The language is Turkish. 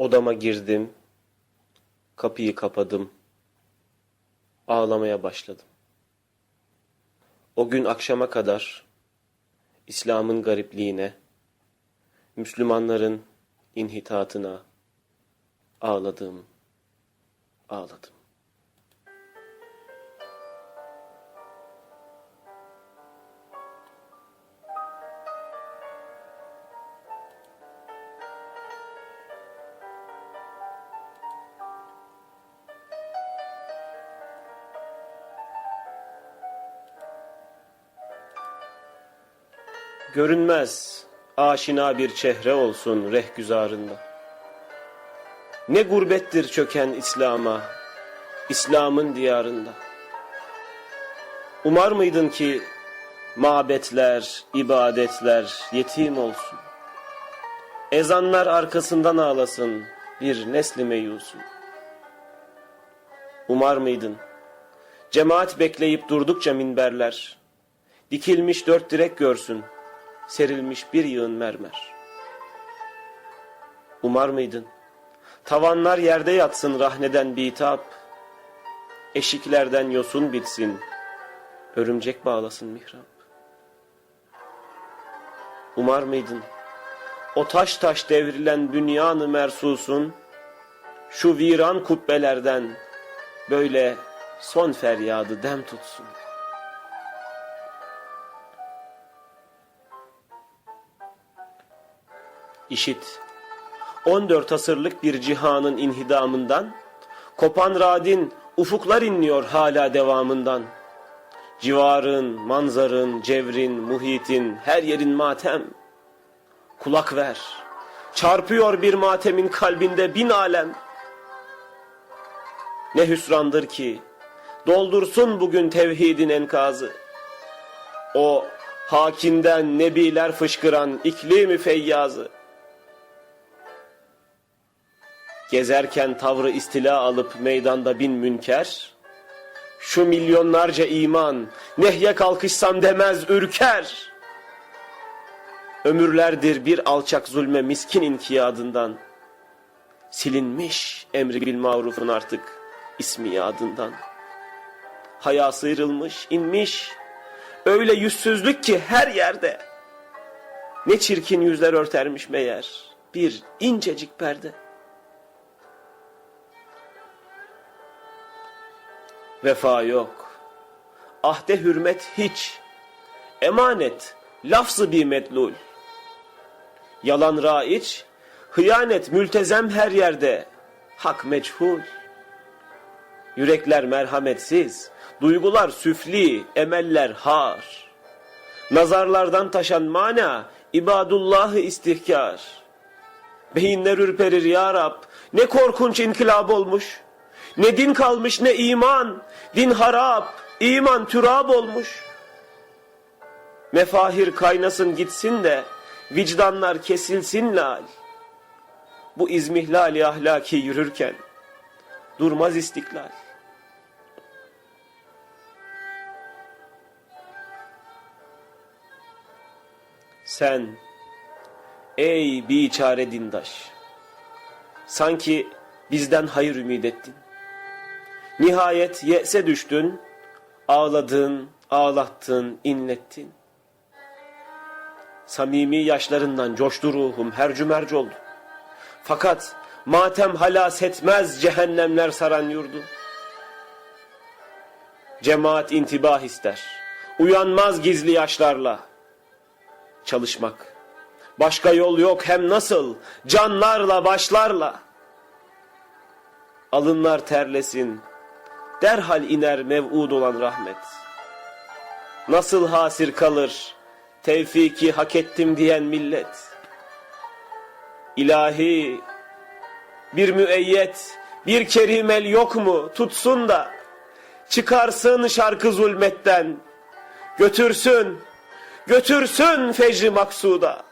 Odama girdim. Kapıyı kapadım. Ağlamaya başladım. O gün akşama kadar İslam'ın garipliğine, Müslümanların inhitatına ağladım, ağladım. Görünmez, aşina bir çehre olsun rehgüzarında. Ne gurbettir çöken İslam'a, İslam'ın diyarında. Umar mıydın ki mabetler, ibadetler yetim olsun? Ezanlar arkasından ağlasın bir nesli meyusun. Umar mıydın? Cemaat bekleyip durdukça minberler, dikilmiş dört direk görsün, serilmiş bir yığın mermer. Umar mıydın? Tavanlar yerde yatsın rahneden bitap, eşiklerden yosun bitsin, örümcek bağlasın mihrap. Umar mıydın? O taş taş devrilen dünyanı mersusun, şu viran kubbelerden böyle son feryadı dem tutsun. İşit, 14 asırlık bir cihanın inhidamından, kopan radin ufuklar inliyor hala devamından. Civarın, manzarın, cevrin, muhitin, her yerin matem. Kulak ver, çarpıyor bir matemin kalbinde bin alem. Ne hüsrandır ki, doldursun bugün tevhidin enkazı. O hakinden nebiler fışkıran iklimi feyyazı. Gezerken tavrı istila alıp meydanda bin münker, şu milyonlarca iman nehye kalkışsam demez ürker. Ömürlerdir bir alçak zulme miskin inkiyadından, silinmiş emri bil marufun artık ismi yadından. Haya sıyrılmış, inmiş, öyle yüzsüzlük ki her yerde. Ne çirkin yüzler örtermiş meğer, bir incecik perde. Vefa yok. Ahde hürmet hiç. Emanet lafzı bir medlul. Yalan raiç, hıyanet mültezem her yerde. Hak meçhul. Yürekler merhametsiz, duygular süfli, emeller har. Nazarlardan taşan mana, ibadullahı istihkar. Beyinler ürperir ya Rab, ne korkunç inkılap olmuş. Ne din kalmış ne iman, din harap, iman türab olmuş. Mefahir kaynasın gitsin de, vicdanlar kesilsin lal. Bu izmihlali ahlaki yürürken, durmaz istiklal. Sen, ey biçare dindaş, sanki bizden hayır ümit ettin. Nihayet yese düştün, ağladın, ağlattın, inlettin. Samimi yaşlarından coştu ruhum, her cümerc oldu. Fakat matem halas etmez cehennemler saran yurdu. Cemaat intibah ister, uyanmaz gizli yaşlarla. Çalışmak, başka yol yok hem nasıl, canlarla başlarla. Alınlar terlesin, derhal iner mev'ud olan rahmet. Nasıl hasir kalır tevfiki hak ettim diyen millet. İlahi bir müeyyet, bir kerimel yok mu tutsun da çıkarsın şarkı zulmetten, götürsün, götürsün fecri maksuda.